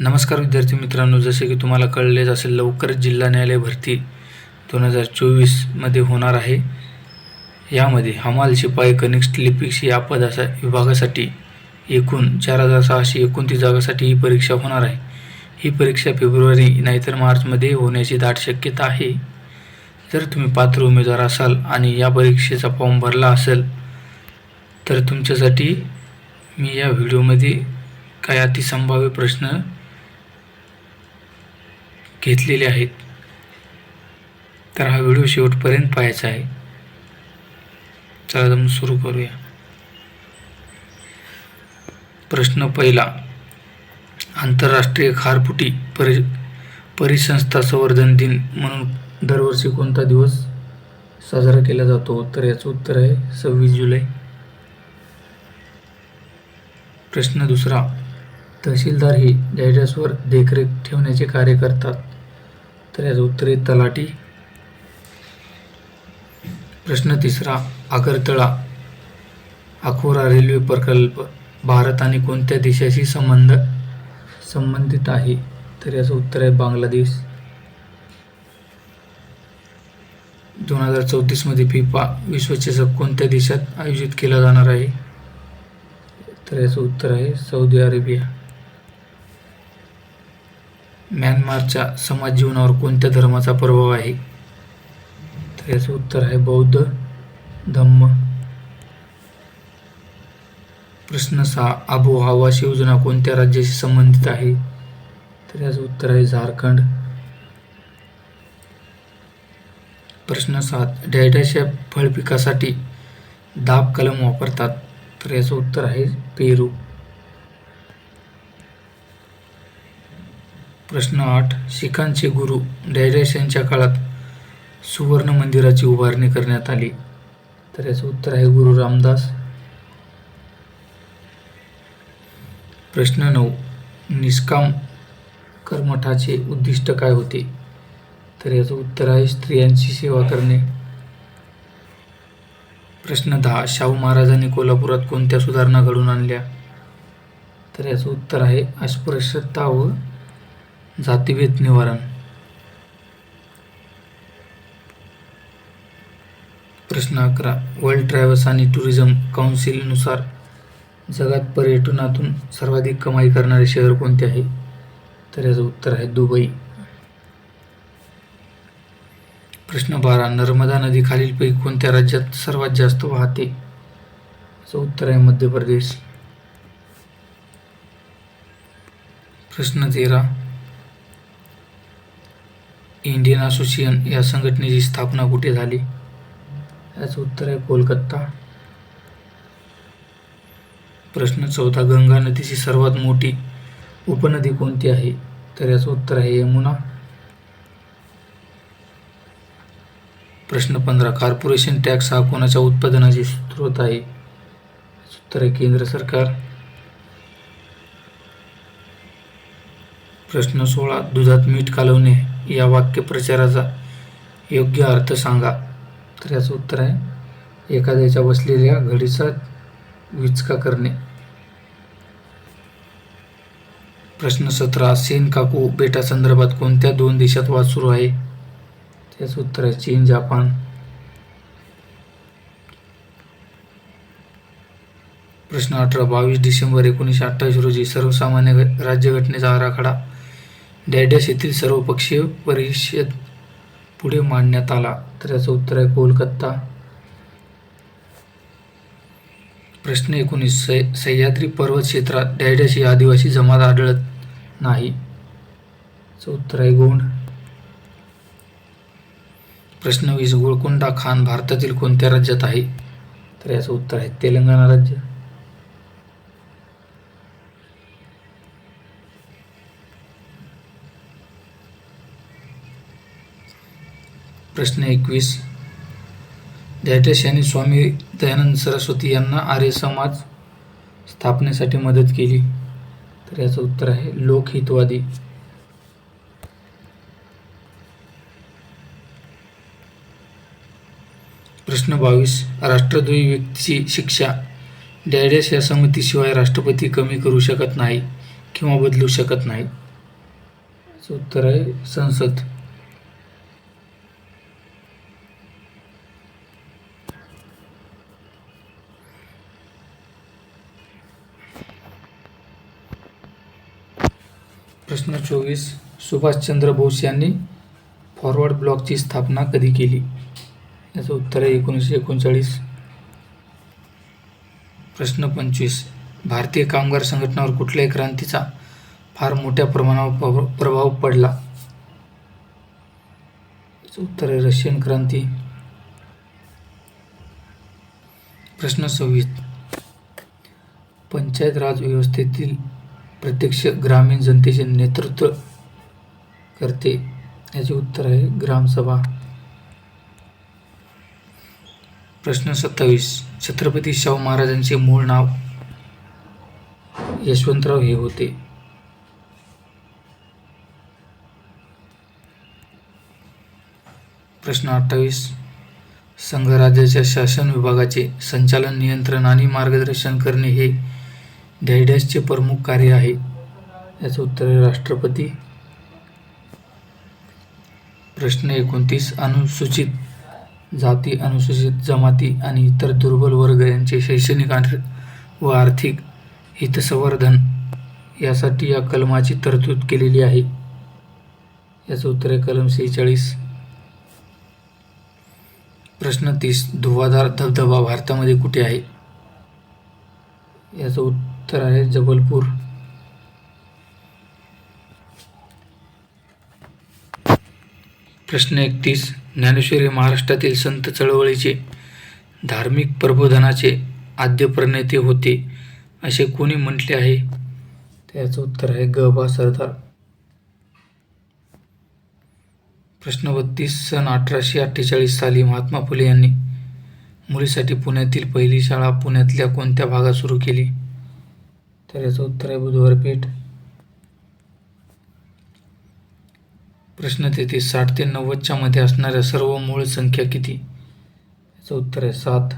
नमस्कार विद्यार्थी मित्रांनो जसे की तुम्हाला कळलेच असेल लवकरच जिल्हा न्यायालय भरती दोन हजार चोवीसमध्ये होणार आहे. यामध्ये हमाल शिपाई कनिष्ठ लिपिक्स या पदासा विभागासाठी एकूण चार हजार सहाशे एकोणतीस जागासाठी ही परीक्षा होणार आहे. ही परीक्षा फेब्रुवारी नाहीतर मार्चमध्ये होण्याची दाट शक्यता आहे. जर तुम्ही पात्र उमेदवार असाल आणि या परीक्षेचा फॉर्म भरला असेल तर तुमच्यासाठी मी या व्हिडिओमध्ये काही अतिसंभाव्य प्रश्न घेतलेले आहेत. तर हा व्हिडिओ शेवटपर्यंत पाहायचा आहे. चला तर मग सुरू करूया. प्रश्न पहिला. आंतरराष्ट्रीय खारफुटी परि परिसंस्था संवर्धन दिन म्हणून दरवर्षी कोणता दिवस साजरा केला जातो? तर याचं उत्तर आहे सव्वीस जुलै. प्रश्न दुसरा. तहसीलदार हे डॅडॅसवर देखरेख ठेवण्याचे कार्य करतात. तर याचं उत्तर आहे तलाठी. प्रश्न तिसरा आगरतळा अखोरा रेल्वे प्रकल्प भारत आणि कोणत्या देशाशी संबंध संबंधित आहे? तर याचं उत्तर आहे बांगलादेश. दोन हजार चौतीसमध्ये फिफा विश्वचषक कोणत्या देशात आयोजित केला जाणार आहे? तर याचं उत्तर आहे सौदी अरेबिया. म्यानमारच्या समाज जीवनावर कोणत्या धर्माचा प्रभाव आहे? तर याचं उत्तर आहे बौद्ध धम्म. प्रश्न सहा आबोहवा योजना कोणत्या राज्याशी संबंधित आहे? तर याचं उत्तर आहे झारखंड. प्रश्न सात डॅडॅशच्या फळ पिकासाठी दाब कलम वापरतात. तर याचं उत्तर आहे पेरू. प्रश्न आठ शिखांचे गुरु डॅडॅश यांच्या काळात सुवर्ण मंदिराची उभारणी करण्यात आली. तर याचं उत्तर आहे गुरु रामदास. प्रश्न नऊ निष्काम कर्मठाचे उद्दिष्ट काय होते? तर याचं उत्तर आहे स्त्रियांची सेवा करणे. प्रश्न दहा शाहू महाराजांनी कोल्हापुरात कोणत्या सुधारणा घडून आणल्या? तर याचं उत्तर आहे अस्पृश्यता व जातीभेद निवारण. प्रश्न अकरा. वर्ल्ड ट्रॅव्हल्स आणि टुरिझम काउन्सिलनुसार जगात पर्यटनातून सर्वाधिक कमाई करणारे शहर कोणते आहे? तर याचं उत्तर आहे दुबई. प्रश्न बारा. नर्मदा नदी खालीलपैकी कोणत्या राज्यात सर्वात जास्त वाहते? याचं उत्तर आहे मध्य प्रदेश. प्रश्न तेरा. इंडियन असोसिएशन या संघटनेची स्थापना कुठे झाली? याचं उत्तर आहे कोलकाता. प्रश्न चौथा गंगा नदीची सर्वात मोठी उपनदी कोणती आहे? तर याचं उत्तर आहे यमुना. प्रश्न पंधरा कॉर्पोरेशन टॅक्स हा कोणाच्या उत्पादनाचे स्रोत आहे? उत्तर आहे केंद्र सरकार. प्रश्न सोळा दुधात मीठ कालवणे. या वाक्यप्रचाराचा योग्य अर्थ सांगा. तर याचं उत्तर आहे एखाद्याच्या बसलेल्या घडीचा विचका करणे. प्रश्न सतरा सेन काकू बेटासंदर्भात कोणत्या दोन देशात वाद सुरू आहे? त्याचं उत्तर आहे चीन जपान. प्रश्न अठरा बावीस डिसेंबर एकोणीसशे अठ्ठावीस रोजी सर्वसामान्य राज्यघटनेचा आराखडा. डॅडॅश येथील सर्वपक्षीय परिषद पुढे मांडण्यात आला. तर याचं उत्तर आहे कोलकाता. प्रश्न एकोणीस. सह् सह्याद्री पर्वत क्षेत्रात डॅडॅश ही आदिवासी जमात आढळत नाही. उत्तर आहे गोंड. प्रश्न वीस. गोळकोंडा खान भारतातील कोणत्या राज्यात आहे? तर याचं उत्तर आहे तेलंगणा राज्य. प्रश्न एकवीस. डॅटॅश यांनी स्वामी दयानंद सरस्वती यांना आर्य समाज स्थापनेसाठी मदत केली. तर याचं उत्तर आहे लोकहितवादी. प्रश्न बावीस. राष्ट्रद्रोही व्यक्तीची शिक्षा डॅडॅश या समितीशिवाय राष्ट्रपती कमी करू शकत नाही किंवा बदलू शकत नाही उत्तर आहे संसद. चोवीस सुभाषचंद्र बोस यांनी फॉरवर्ड ब्लॉकची स्थापना कधी केली? याचं उत्तर आहे एकोणीसशे एकोणचाळीस. प्रश्न पंचवीस. भारतीय कामगार संघटनावर कुठल्याही क्रांतीचा फार मोठ्या प्रमाणावर प्रभाव पडला? याचं उत्तर आहे रशियन क्रांती. प्रश्न सव्वीस. पंचायत राज व्यवस्थेतील प्रत्यक्ष ग्रामीण जनतेचे नेतृत्व करते. याचे उत्तर आहे ग्रामसभा प्रश्न सत्तावीस. छत्रपती शाहू महाराजांचे मूळ नाव यशवंतराव हे होते. प्रश्न अठ्ठावीस. संघराज्याच्या शासन विभागाचे संचालन नियंत्रण आणि मार्गदर्शन करणे हे धैड्यासचे प्रमुख कार्य आहे. याचं उत्तर आहे राष्ट्रपती. प्रश्न एकोणतीस. अनुसूचित जाती अनुसूचित जमाती आणि इतर दुर्बल वर्ग यांचे शैक्षणिक व आर्थिक हितसंवर्धन यासाठी या कलमाची तरतूद केलेली आहे. याचं उत्तर आहे कलम सेहेचाळीस. प्रश्न तीस. धुवाधार धबधबा भारतामध्ये कुठे आहे? याचं उत्तर आहे जबलपूर. प्रश्न एकतीस. ज्ञानेश्वर हे महाराष्ट्रातील संत चळवळीचे धार्मिक प्रबोधनाचे आद्य प्रणेते होते असे कोणी म्हटले आहे? त्याचं उत्तर आहे ग. बा. सरदार. प्रश्न बत्तीस. सन अठराशे अठ्ठेचाळीस साली महात्मा फुले यांनी मुलीसाठी पुण्यातील पहिली शाळा पुण्यातल्या कोणत्या भागात सुरू केली? तर याचं उत्तर आहे बुधवारपेठ प्रश्न तेथे साठ ते नव्वदच्या मध्ये असणाऱ्या सर्व मूळ संख्या किती? याचं उत्तर आहे सात.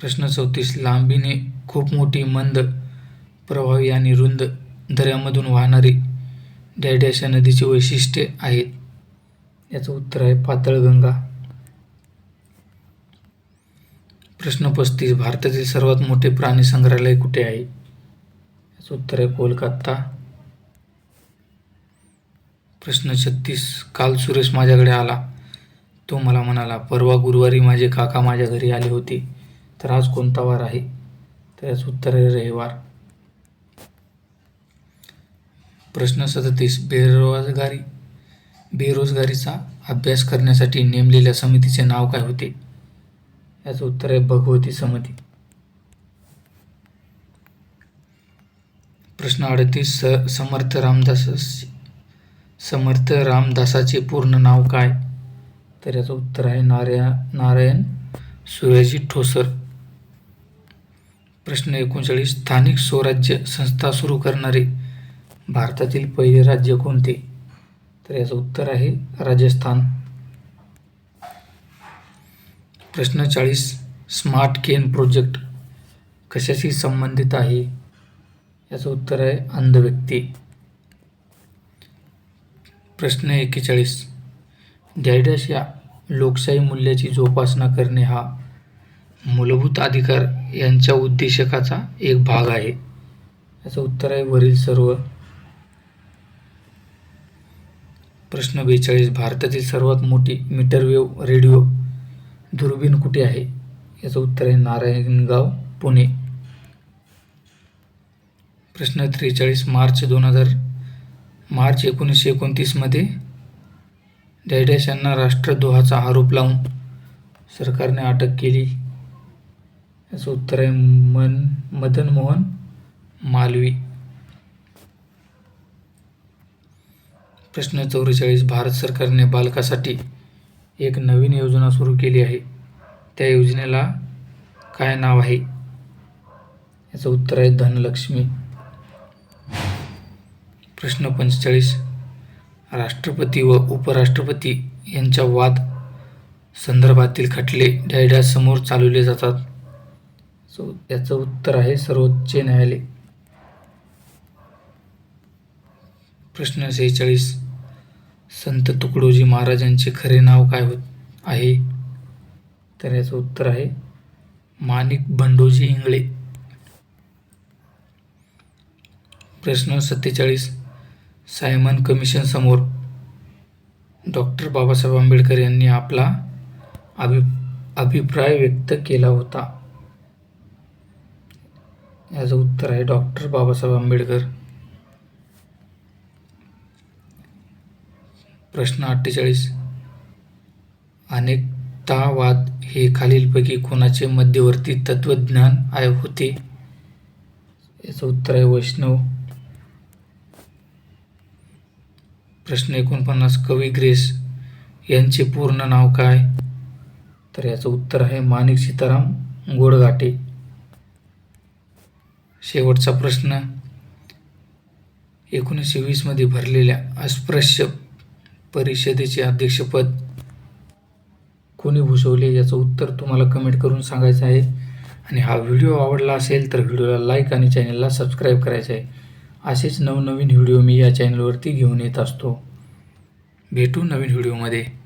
प्रश्न चौतीस लांबीने खूप मोठी मंद प्रभावी आणि रुंद दऱ्यामधून वाहणारी डॅडॅश या नदीची वैशिष्ट्ये आहेत. याचं उत्तर आहे पातळगंगा प्रश्न पस्तीस भारतातील सर्वात मोठे प्राणी संग्रहालय कुठे आहे? याचं उत्तर आहे कोलकाता. प्रश्न छत्तीस. काल सुरेश माझ्याकडे आला. तो मला म्हणाला परवा गुरुवारी माझे काका माझ्या घरी आले होते. तर आज कोणता वार आहे? तर याचं उत्तर आहे रविवार. प्रश्न सदतीस. बेरोजगारी. बेरोजगारीचा अभ्यास करण्यासाठी नेमलेल्या समितीचे नाव काय होते? याचं उत्तर आहे भगवती समती प्रश्न अडतीस स समर्थ रामदास समर्थ रामदासाचे पूर्ण नाव काय? तर याचं उत्तर आहे नारायण नारायण सूर्याजी ठोसर. प्रश्न एकोणचाळीस स्थानिक स्वराज्य संस्था सुरू करणारे भारतातील पहिले राज्य कोणते? तर याचं उत्तर आहे राजस्थान. प्रश्न चाळीस स्मार्ट केन प्रोजेक्ट कशाशी संबंधित आहे? याचं उत्तर आहे अंध व्यक्ती प्रश्न एक्केचाळीस डायडस या लोकशाही मूल्याची जोपासना करणे हा मूलभूत अधिकार यांच्या उद्देशकाचा एक भाग आहे. याचं उत्तर आहे वरील सर्व. प्रश्न बेचाळीस. भारतातील सर्वात मोठी मीटरवेव्ह रेडिओ दुर्बीण कुठे आहे? याचं उत्तर आहे नारायणगाव पुणे. प्रश्न त्रेचाळीस मार्च दोन हजार मार्च एकोणीसशे एकोणतीसमध्ये डॅडॅश यांना राष्ट्रद्रोहाचा आरोप लावून सरकारने अटक केली. याचं उत्तर आहे मन मदन मोहन मालवी. प्रश्न चौवेचाळीस भारत सरकारने बालकासाठी एक नवीन योजना सुरू केली आहे. त्या योजनेला काय नाव आहे? याचं उत्तर आहे धनलक्ष्मी. प्रश्न पंचेचाळीस. राष्ट्रपती व उपराष्ट्रपती यांच्या वाद संदर्भातील खटले डायडासमोर चालवले जातात. सो याचं उत्तर आहे सर्वोच्च न्यायालय. प्रश्न सेहेचाळीस. संत तुकडोजी महाराजांचे खरे नाव काय होत आहे? तर याचं उत्तर आहे माणिक बंडोजी इंगळे. प्रश्न सत्तेचाळीस सायमन कमिशन समोर. डॉक्टर बाबासाहेब आंबेडकर यांनी आपला अभि अभिप्राय व्यक्त केला होता. याचं उत्तर आहे डॉक्टर बाबासाहेब आंबेडकर. प्रश्न अठ्ठेचाळीस. अनेकतावाद हे खालीलपैकी कोणाचे मध्यवर्ती तत्वज्ञान आहे होते. याचं उत्तर आहे वैष्णव. प्रश्न एकोणपन्नास कवी ग्रेस यांचे पूर्ण नाव काय? तर याचं उत्तर आहे माणिक सीताराम गोडघाटे शेवटचा प्रश्न. एकोणीसशे वीसमध्ये भरलेल्या अस्पृश्य परिषदेचे अध्यक्षपद कोणी भूषवले याचं उत्तर तुम्हाला कमेंट करून सांगायचं आहे. आणि हा व्हिडिओ आवडला असेल तर व्हिडिओला लाईक आणि चॅनलला सबस्क्राईब करायचं आहे. असेच नवनवीन व्हिडिओ मी या चॅनलवरती घेऊन येत असतो. भेटू नवीन व्हिडिओमध्ये.